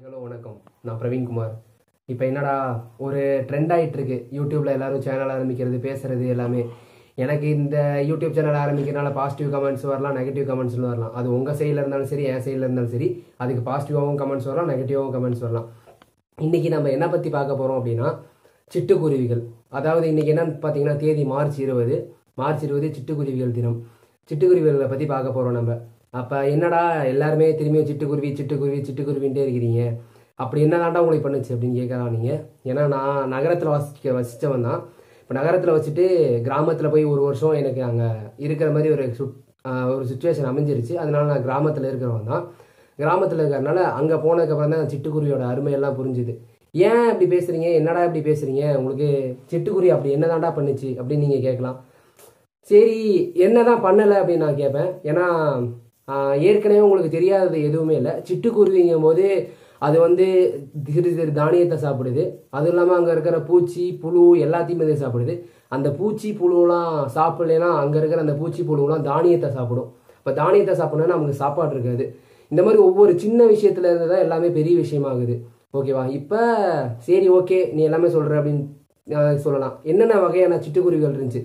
Hello வணக்கம். நான் பிரவீன்குமார் இப்போ என்னடா ஒரு ட்ரெண்ட் ஆகிட்டு இருக்கு யூடியூப்ல எல்லாரும் சேனல் ஆரம்பிக்கிறது பேசுறது எல்லாமே. எனக்கு இந்த யூடியூப் சேனல் ஆரம்பிக்கிறனால பாசிட்டிவ் கமெண்ட்ஸ் வரலாம் நெகட்டிவ் கமெண்ட்ஸ்னு வரலாம். அது உங்கள் சைடில் இருந்தாலும் சரி என் சைடில் இருந்தாலும் சரி அதுக்கு பாசிட்டிவாகவும் கமெண்ட்ஸ் வரலாம் நெகட்டிவாகவும் கமெண்ட்ஸ் வரலாம். இன்னைக்கு நம்ம என்ன பற்றி பார்க்க போகிறோம் அப்படின்னா சிட்டுக்குருவிகள். அதாவது இன்னைக்கு என்னன்னு பார்த்தீங்கன்னா தேதி மார்ச் இருபது. மார்ச் இருபது சிட்டுக்குருவிகள் தினம். சிட்டுக்குருவிகளை பற்றி பார்க்க போகிறோம் நம்ம. அப்போ என்னடா எல்லாருமே திரும்பியும் சிட்டுக்குருவி சிட்டுக்குருவி சிட்டுக்குருவின்ட்டே இருக்கிறீங்க. அப்படி என்னதான்டா உங்களுக்கு பண்ணுச்சு அப்படின்னு கேட்கலாம் நீங்கள் ஏன்னா நான் நகரத்தில் வசிக்க வசித்தவன் தான். இப்போ நகரத்தில் வச்சுட்டு கிராமத்தில் போய் ஒரு வருஷம் எனக்கு அங்கே இருக்கிற மாதிரி ஒரு சுட் ஒரு சுச்சுவேஷன் அமைஞ்சிருச்சு. அதனால நான் கிராமத்தில் இருக்கிறவன் தான். கிராமத்தில் இருக்கிறனால அங்கே போனதுக்கப்புறம் தான் சிட்டுக்குருவியோட அருமையெல்லாம் புரிஞ்சுது. ஏன் இப்படி பேசுகிறீங்க என்னடா இப்படி பேசுகிறீங்க உங்களுக்கு சிட்டுக்குருவி அப்படி என்னதான்டா பண்ணுச்சு அப்படின்னு நீங்கள் கேட்கலாம். சரி என்னதான் பண்ணலை அப்படின்னு நான் கேட்பேன். ஏன்னா ஏற்கனவே உங்களுக்கு தெரியாதது எதுவுமே இல்லை. சிட்டுக்குருவிங்கும் போது அது வந்து சிறு சிறு தானியத்தை சாப்பிடுது. அதுவும் இல்லாமல் அங்கே இருக்கிற பூச்சி புழு எல்லாத்தையுமே இது சாப்பிடுது. அந்த பூச்சி புழுலாம் சாப்பிடலைன்னா அங்கே இருக்கிற அந்த பூச்சி புழுலாம் தானியத்தை சாப்பிடும். இப்போ தானியத்தை சாப்பிடணும்னா நமக்கு சாப்பாடு இருக்காது. இந்த மாதிரி ஒவ்வொரு சின்ன விஷயத்துல இருந்து தான் எல்லாமே பெரிய விஷயமாகுது. ஓகேவா? இப்போ சரி ஓகே நீ எல்லாமே சொல்கிற அப்படின்னு சொல்லலாம். என்னென்ன வகையான சிட்டுக்குருவிகள் இருந்துச்சு?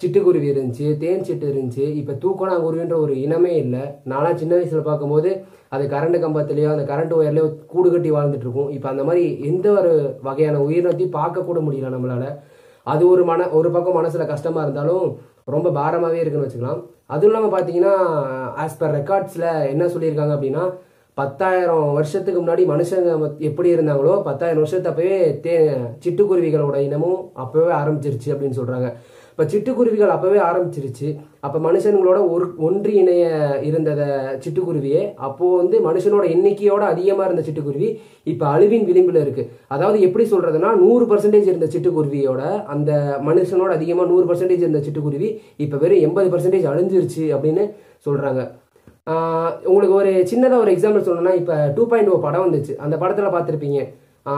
சிட்டுக்குருவி இருந்துச்சு தேன் சிட்டு இருந்துச்சு. இப்போ தூக்கணாங்குருவின்ற ஒரு இனமே இல்லை. நான்லாம் சின்ன வயசில் பார்க்கும்போது அது கரண்ட் கம்பத்துலேயோ அந்த கரண்ட் ஒயர்லேயோ கூடு கட்டி வாழ்ந்துட்டு இருக்கும் இப்போ அந்த மாதிரி எந்த ஒரு வகையான உயிரினத்தையும் பார்க்கக்கூட முடியல நம்மளால. அது ஒரு மன ஒரு பக்கம் மனசில் கஷ்டமாக இருந்தாலும் ரொம்ப பாரமாகவே இருக்குன்னு வச்சுக்கலாம். அதுவும் இல்லாமல் பார்த்தீங்கன்னா ஆஸ் பர் ரெக்கார்ட்ஸில் என்ன சொல்லியிருக்காங்க அப்படின்னா பத்தாயிரம் வருஷத்துக்கு முன்னாடி மனுஷங்க மத்- எப்படி இருந்தாங்களோ பத்தாயிரம் வருஷத்தப்பவே தே சிட்டுக்குருவிகளோட இனமும் அப்போவே ஆரம்பிச்சிருச்சு அப்படின்னு சொல்கிறாங்க இப்போ சிட்டுக்குருவிகள் அப்போவே ஆரம்பிச்சிருச்சு. அப்போ மனுஷனுங்களோட ஒரு ஒன்று இணைய இருந்தத சிட்டுக்குருவியே அப்போது வந்து மனுஷனோட எண்ணிக்கையோட அதிகமாக இருந்த சிட்டுக்குருவி இப்போ அழிவின் விளிம்பில் இருக்குது அதாவது எப்படி சொல்கிறதுனா நூறு பர்சன்டேஜ் இருந்த சிட்டுக்குருவியோட அந்த மனுஷனோட அதிகமாக நூறு பர்சன்டேஜ் இருந்த சிட்டுக்குருவி இப்போ வெறும் எண்பது பர்சன்டேஜ் அழிஞ்சிருச்சு அப்படின்னு சொல்கிறாங்க உங்களுக்கு ஒரு சின்னதாக ஒரு எக்ஸாம்பிள் சொல்லணும்னா இப்போ டூ பாயிண்ட் ஓ படம் வந்துச்சு. அந்த படத்தில் பார்த்துருப்பீங்க.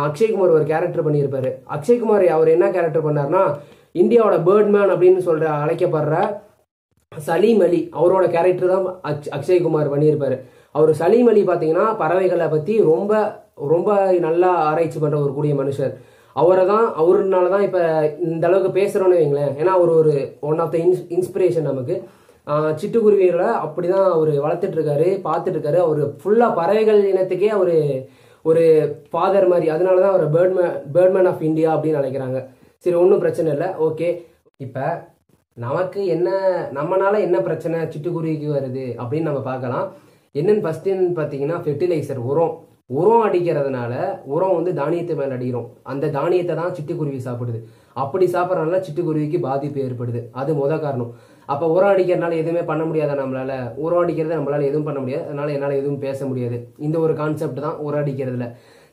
அக்ஷய்குமார் ஒரு கேரக்டர் பண்ணியிருப்பாரு. அக்ஷய்குமார் அவர் என்ன கேரக்டர் பண்ணார்னா இந்தியாவோட பேர்ட்மேன் அப்படின்னு சொல்ற அழைக்கப்படுற சலீம் அலி. அவரோட கேரக்டர் தான் அக்ஷ்- அக்ஷய்குமார் பண்ணியிருப்பாரு. அவர் சலீம் அலி பார்த்தீங்கன்னா பறவைகளை பற்றி ரொம்ப ரொம்ப நல்லா ஆராய்ச்சி பண்ணுற ஒரு கூடிய மனுஷர். அவரை தான் அவருனால தான் இப்போ இந்த அளவுக்கு பேசுகிறோன்னு வைங்களேன். ஏன்னா அவர் ஒரு ஒன் ஆஃப் த இன்ஸ் இன்ஸ்பிரேஷன் நமக்கு. சிட்டுக்குருவியில் அப்படி தான் அவர் வளர்த்துட்ருக்காரு பார்த்துட்ருக்காரு அவர் ஃபுல்லாக பறவைகள் இனத்துக்கே அவர் ஒரு ஃபாதர் மாதிரி. அதனால தான் அவர் பேர்ட்மேன் பேர்ட்மேன் ஆஃப் இந்தியா அப்படின்னு நினைக்கிறாங்க சரி ஒன்றும் பிரச்சனை இல்லை. ஓகே. இப்போ நமக்கு என்ன நம்மளால என்ன பிரச்சனை? சிட்டுக்குருவிக்கு வருது அப்படின்னு நம்ம பார்க்கலாம். என்னன்னு ஃபஸ்ட்டுன்னு பார்த்தீங்கன்னா ஃபெர்டிலைசர் உரம். உரம் அடிக்கிறதுனால உரம் வந்து தானியத்தை மேலே அடிக்கிறோம். அந்த தானியத்தை தான் சிட்டுக்குருவி சாப்பிடுது. அப்படி சாப்பிட்றதுனால சிட்டுக்குருவிக்கு பாதிப்பு ஏற்படுது. அது முத காரணம். அப்போ உரம் அடிக்கிறதுனால எதுவுமே பண்ண முடியாதா நம்மளால? உரம் அடிக்கிறத நம்மளால எதுவும் பண்ண முடியாது. அதனால என்னால் எதுவும் பேச முடியாது. இந்த ஒரு கான்செப்ட் தான் உரம் அடிக்கிறதுல.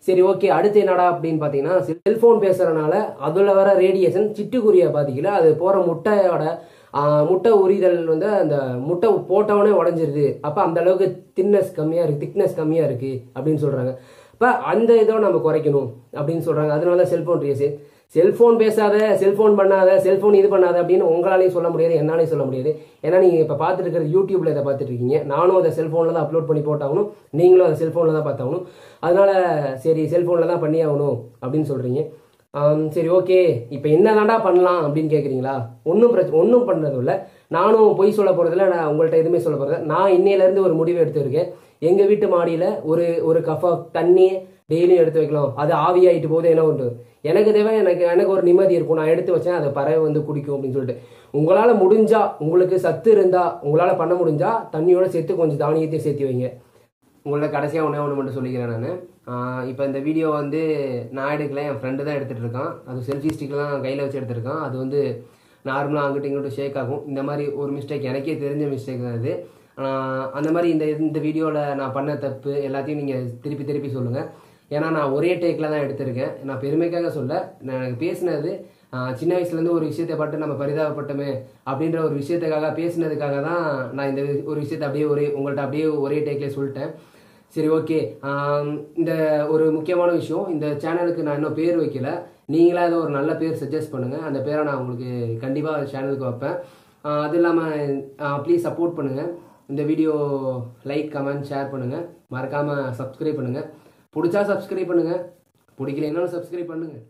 சரி ஓகே அடுத்து என்னடா அப்படின்னு பார்த்தீங்கன்னா செல்ஃபோன் பேசுறதுனால அதில் வர ரேடியேஷன் சிட்டுக்குருவியை பாதிக்கல. அது போகிற முட்டையோட முட்டை உரிதல் வந்து அந்த முட்டை போட்டவனே உடஞ்சிருது. அப்போ அந்த அளவுக்கு திக்னஸ் கம்மியாக இருக்குது திக்னஸ் கம்மியாக இருக்குது அப்படின்னு சொல்கிறாங்க இப்போ அந்த இதை நம்ம குறைக்கணும் அப்படின்னு சொல்கிறாங்க அதனால தான் செல்போன் செல்ஃபோன் செல்போன் பேசாத செல்போன் பண்ணாத செல்போன் இது பண்ணாத அப்படின்னு உங்களாலையும் சொல்ல முடியாது என்னாலையும் சொல்ல முடியாது. ஏன்னா நீங்க இப்ப பார்த்துட்டு இருக்கிறது யூடியூப்ல இதை பார்த்துட்டு இருக்கீங்க நானும் அதை செல்போன்ல தான் அப்லோட் பண்ணி போட்டாகணும். நீங்களும் அதை செல்போன்ல தான் பார்த்தாகணும். அதனால சரி செல்போன்ல தான் பண்ணி ஆகணும் அப்படின்னு சொல்றீங்க. சரி ஓகே. இப்போ என்னதான்டா பண்ணலாம் அப்படின்னு கேட்குறீங்களா ஒன்றும் பிரச்சனை ஒன்றும் பண்ணுறதும் இல்லை நானும் பொய் சொல்ல போகிறதில்ல நான் உங்கள்கிட்ட எதுவுமே சொல்ல போகிறதில்ல நான் இன்னையிலேருந்து ஒரு முடிவு எடுத்துருக்கேன். எங்கள் வீட்டு மாடியில் ஒரு ஒரு கஃபா தண்ணி டெய்லியும் எடுத்து வைக்கலாம். அது ஆவியாயிட்டு போது என்ன உண்டு எனக்கு தேவை எனக்கு எனக்கு ஒரு நிம்மதி இருக்கும். நான் எடுத்து வச்சேன் அதை பறவை வந்து குடிக்கும் அப்படின்னு சொல்லிட்டு. உங்களால் முடிஞ்சா உங்களுக்கு சத்து இருந்தா உங்களால் பண்ண முடிஞ்சா தண்ணியோட சேர்த்து கொஞ்சம் தானியத்தையும் சேர்த்து வைங்க. உங்களோட கடைசியாக ஒன்றே ஒன்று மட்டும் சொல்லிக்கிறேன் நான். இப்போ இந்த வீடியோ வந்து நான் எடுக்கல என் ஃப்ரெண்டு தான் எடுத்துகிட்டு இருக்கான். அது செல்ஃபி ஸ்டிக்லாம் கையில் வச்சு எடுத்திருக்கான். அது வந்து நார்மலாக அங்கிட்டும் இங்கிட்டும் ஷேக் ஆகும். இந்த மாதிரி ஒரு மிஸ்டேக் எனக்கே தெரிஞ்ச மிஸ்டேக் தான் இது அந்த மாதிரி இந்த இந்த வீடியோவில் நான் பண்ண தப்பு எல்லாத்தையும் நீங்கள் திருப்பி திருப்பி சொல்லுங்கள் ஏன்னா நான் ஒரே டேக்கில் தான் எடுத்திருக்கேன். நான் பெருமைக்காக சொல்ல நான் எனக்கு பேசினது சின்ன வயசுலேருந்து ஒரு விஷயத்தை பட்டு நம்ம பரிதாபப்பட்டோமே அப்படின்ற ஒரு விஷயத்துக்காக பேசினதுக்காக தான் நான் இந்த ஒரு விஷயத்தை அப்படியே ஒரே உங்கள்கிட்ட அப்படியே ஒரே டேக்கில் சொல்லிட்டேன். சரி ஓகே இந்த ஒரு முக்கியமான விஷயம் இந்த சேனலுக்கு நான் இன்னும் பேர் வைக்கல. நீங்களாக ஏதோ ஒரு நல்ல பேர் சஜஸ்ட் பண்ணுங்கள் அந்த பேரை நான் உங்களுக்கு கண்டிப்பாக சேனலுக்கு வைப்பேன். அது இல்லாமல் ப்ளீஸ் சப்போர்ட் பண்ணுங்கள் இந்த வீடியோ லைக் கமெண்ட் ஷேர் பண்ணுங்கள் மறக்காமல் சப்ஸ்கிரைப் பண்ணுங்கள் பிடிச்சா சப்ஸ்கிரைப் பண்ணுங்கள் பிடிக்கலைன்னாலும் சப்ஸ்கிரைப் பண்ணுங்கள்